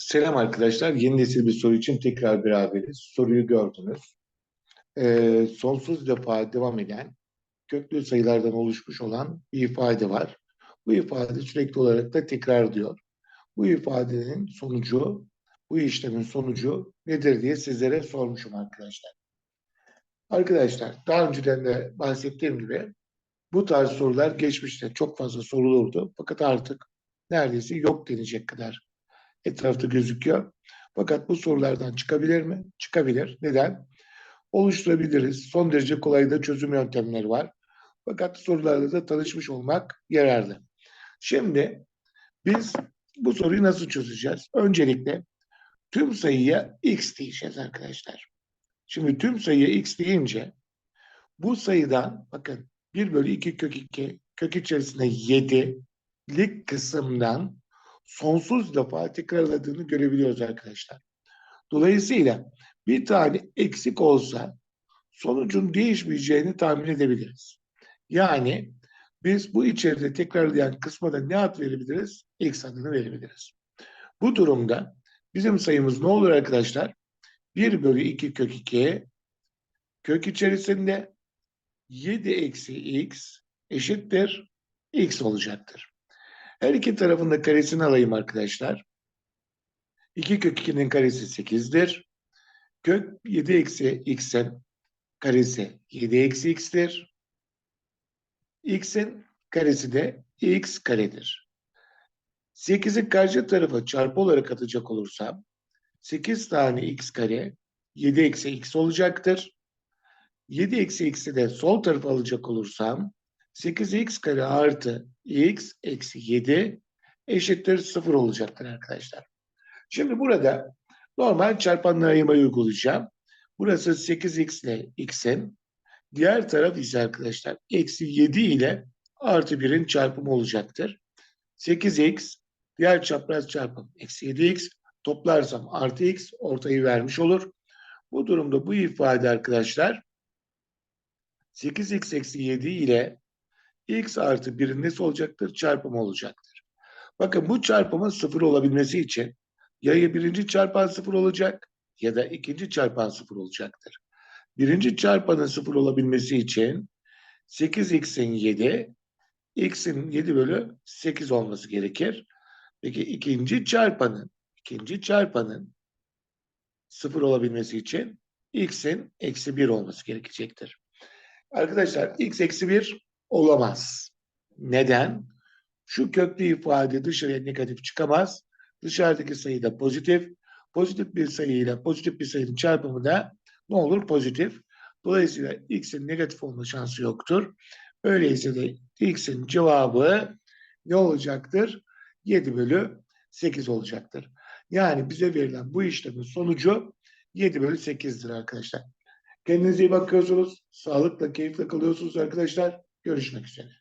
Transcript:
Selam arkadaşlar. Yeni nesil bir soru için tekrar beraberiz. Soruyu gördünüz. Ee, sonsuz defa devam eden köklü sayılardan oluşmuş olan bir ifade var. Bu ifade sürekli olarak da tekrar diyor. Bu ifadenin sonucu, bu işlemin sonucu nedir diye sizlere sormuşum arkadaşlar. Arkadaşlar daha önceden de bahsettiğim gibi bu tarz sorular geçmişte çok fazla sorulurdu. Fakat artık neredeyse yok denecek kadar etrafta gözüküyor. Fakat bu sorulardan çıkabilir mi? Çıkabilir. Neden? Oluşturabiliriz. Son derece kolay da çözüm yöntemleri var. Fakat sorularla da tanışmış olmak yararlı. Şimdi biz bu soruyu nasıl çözeceğiz? Öncelikle tüm sayıya x diyeceğiz arkadaşlar. Şimdi tüm sayıya x deyince bu sayıdan bakın 1 bölü 2 kök 2 kök içerisinde 7'lik kısımdan sonsuz defa tekrarladığını görebiliyoruz arkadaşlar. Dolayısıyla bir tane eksik olsa sonucun değişmeyeceğini tahmin edebiliriz. Yani biz bu içeride tekrarlayan kısma da ne ad verebiliriz? X adını verebiliriz. Bu durumda bizim sayımız ne olur arkadaşlar? 1 bölü 2 kök 2 kök içerisinde 7 eksi x eşittir x olacaktır. Her iki tarafında karesini alayım arkadaşlar. 2 kök 2'nin karesi 8'dir. Kök 7 eksi x'in karesi 7 eksi x'tir. x'in karesi de x karedir. 8'i karşı tarafa çarpı olarak atacak olursam 8 tane x kare 7 eksi x olacaktır. 7 eksi x'i de sol tarafa alacak olursam 8x kare artı x eksi 7 eşittir 0 olacaktır arkadaşlar. Şimdi burada normal çarpanla ayırmayı uygulayacağım. Burası 8x ile x'in. Diğer taraf ise arkadaşlar eksi 7 ile artı 1'in çarpımı olacaktır. 8x diğer çapraz çarpım eksi 7x toplarsam artı x ortayı vermiş olur. Bu durumda bu ifade arkadaşlar 8x eksi 7 ile x artı 1'in nesi olacaktır? Çarpımı olacaktır. Bakın bu çarpımın sıfır olabilmesi için ya birinci çarpan sıfır olacak ya da ikinci çarpan sıfır olacaktır. Birinci çarpanın sıfır olabilmesi için 8x'in 7, x'in 7 bölü 8 olması gerekir. Peki ikinci çarpanın, ikinci çarpanın sıfır olabilmesi için x'in eksi 1 olması gerekecektir. Arkadaşlar x eksi 1 olamaz. Neden? Şu köklü ifade dışarıya negatif çıkamaz. Dışarıdaki sayı da pozitif. Pozitif bir sayıyla pozitif bir sayının çarpımı da ne olur? Pozitif. Dolayısıyla x'in negatif olma şansı yoktur. Öyleyse de x'in cevabı ne olacaktır? 7 bölü 8 olacaktır. Yani bize verilen bu işlemin sonucu 7 bölü 8'dir arkadaşlar. Kendinize iyi bakıyorsunuz. Sağlıkla, keyifle kalıyorsunuz arkadaşlar. Görüşmek üzere.